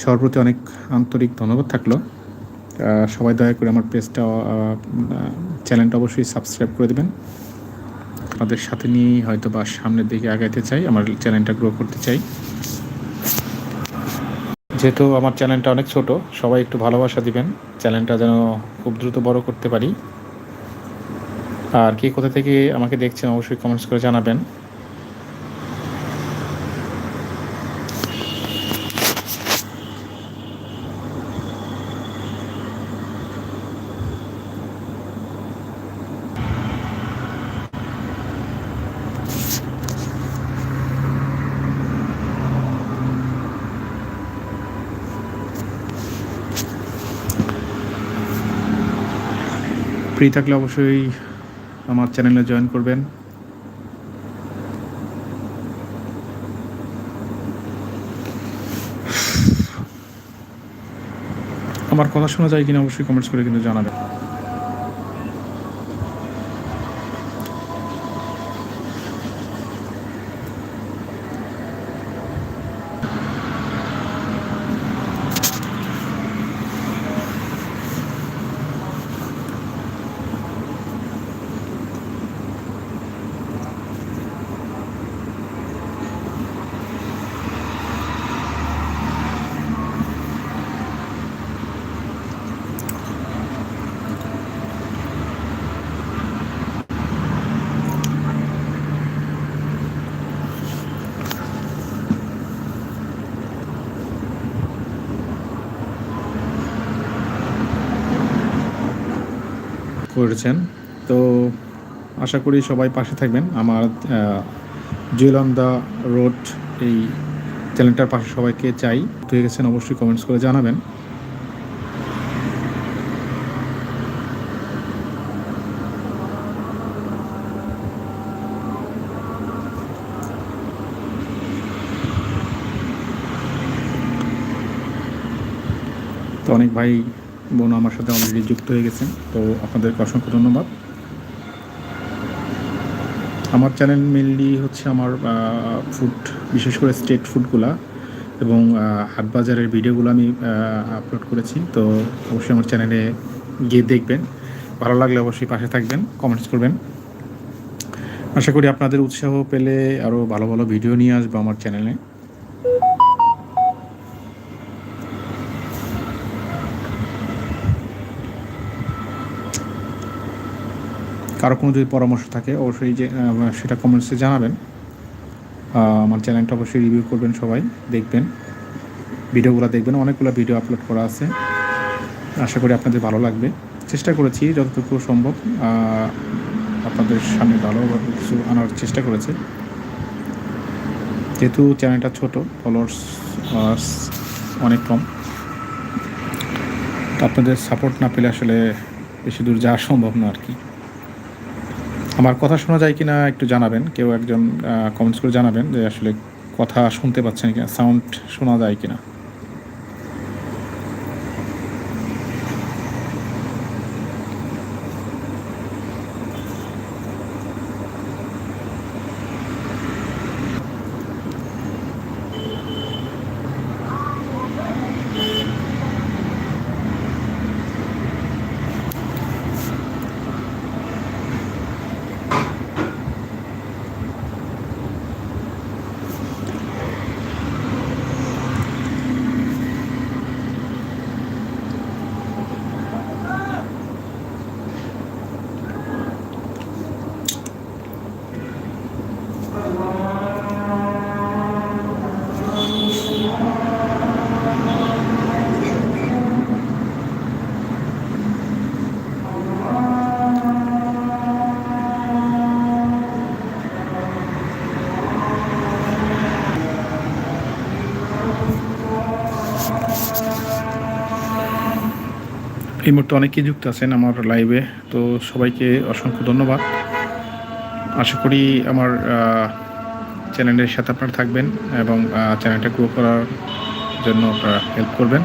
সবার প্রতি অনেক আন্তরিক ধন্যবাদ থাকল। সবাই দয়া করে আমার পেজটা চ্যানেলটা অবশ্যই সাবস্ক্রাইব করে দেবেন। আপনাদের সাথে নিয়েই হয়তো বা সামনের দিকে আগাইতে চাই, আমার চ্যানেলটা গ্রো করতে চাই। যেহেতু আমার চ্যানেলটা অনেক ছোট, সবাই একটু ভালোবাসা দিবেন, চ্যানেলটা যেন খুব দ্রুত বড় করতে পারি। আর কে কোথা থেকে আমাকে দেখছেন অবশ্যই কমেন্টস করে জানাবেন। ফ্রি থাকলে অবশ্যই আমার চ্যানেলে জয়েন করবেন। আমার কথা শোনা যায় কিনা অবশ্যই কমেন্টস করে কিন্তু জানাবেন। করেছেন। তো আশা করি সবাই পাশে থাকবেন। আমার জুয়েল অন দ্য রোড এই চ্যানেলটার পাশে সবাইকে চাই। হয়ে গেছেন অবশ্যই কমেন্টস করে জানাবেন। তো অনেক ভাই বোন আমার সাথে অলরেডি যুক্ত হয়ে গেছেন তো আপনাদেরকে অসংখ্য ধন্যবাদ। আমার চ্যানেল মেনলি হচ্ছে আমার ফুড বিশেষ করে স্টেট ফুডগুলা এবং আহ, হাটবাজারের ভিডিওগুলো আমি আপলোড করেছি। তো অবশ্যই আমার চ্যানেলে গিয়ে দেখবেন। ভালো লাগলে অবশ্যই পাশে থাকবেন কমেন্টস করবেন। আশা করি আপনাদের উৎসাহ পেলে আরও ভালো ভালো ভিডিও নিয়ে আসব আমার চ্যানেলে কারও কোনো যদি পরামর্শ থাকে, অবশ্যই যে সেটা কমেন্টসে জানাবেন। আমার চ্যানেলটা অবশ্যই রিভিউ করবেন সবাই, দেখবেন। ভিডিওগুলো দেখবেন, অনেকগুলো ভিডিও আপলোড করা আছে। আশা করি আপনাদের ভালো লাগবে। চেষ্টা করেছি, যতটুকু সম্ভব আপনাদের সামনে ভালো কিছু আনার চেষ্টা করেছে। যেহেতু চ্যানেলটা ছোট ফলোয়ার্স অনেক কম। আপনাদের সাপোর্ট না পেলে আসলে বেশি দূর যাওয়া সম্ভব না আর কি। আমার কথা শোনা যায় কিনা একটু জানাবেন। কেউ একজন কমেন্টস করে জানাবেন যে আসলে কথা শুনতে পাচ্ছেন কিনা সাউন্ড শোনা যায় কিনা। এই মুহূর্তে অনেকেই যুক্ত আছেন আমার লাইভে তো সবাইকে অসংখ্য ধন্যবাদ। আশা করি আমার চ্যানেলের সাথে আপনারা থাকবেন এবং চ্যানেলটা গ্রো করার জন্য আপনারা হেল্প করবেন।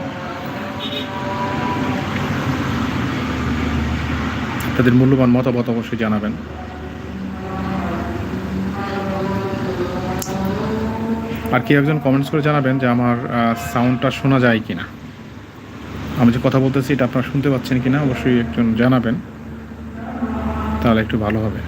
আপনাদের মূল্যবান মতামত অবশ্যই জানাবেন। আর কেউ একজন কমেন্টস করে জানাবেন যে আমার সাউন্ডটা শোনা যায় কি না আমি যে কথা বলতেছি এটা আপনারা শুনতে পাচ্ছেন কি না অবশ্যই একজন জানাবেন। তাহলে একটু ভালো হবে।